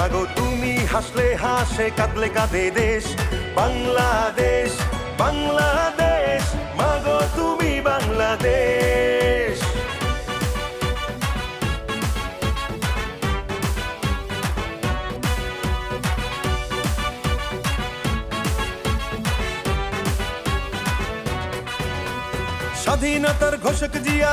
মাগো, তুমি হাসলে হাসে, কাঁদলে কাঁদে দেশ। বাংলাদেশ বাংলাদেশ, মাগো, তুমি বাংলাদেশ। স্বাধীনতার ঘোষক জিয়া।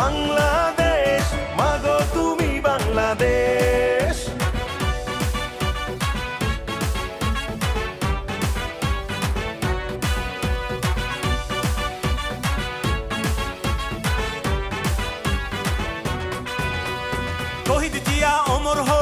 বাংলাদেশ মাগো তুমি বাংলাদেশ। শহীদ জিয়া অমর হোক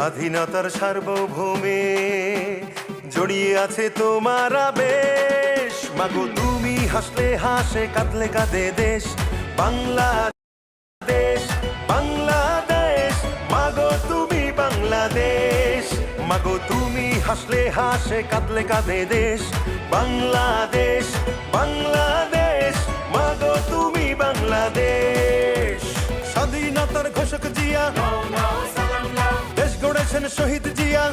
স্বাধীনতার সার্বভৌমে জড়িয়ে আছে তোমার বেশ মাগো, তুমি হাসলে হাসে, কাঁদলে কাঁদে দেশ। বাংলাদেশ বাংলাদেশ। মাগো, তুমি বাংলাদেশ। মাগো, তুমি হাসলে হাসে, কাঁদলে কাঁদে দেশ। বাংলাদেশ বাংলাদেশ। মাগো, তুমি বাংলাদেশ। স্বাধীনতার ঘোষক জিয়া। শহীদ জিয়া।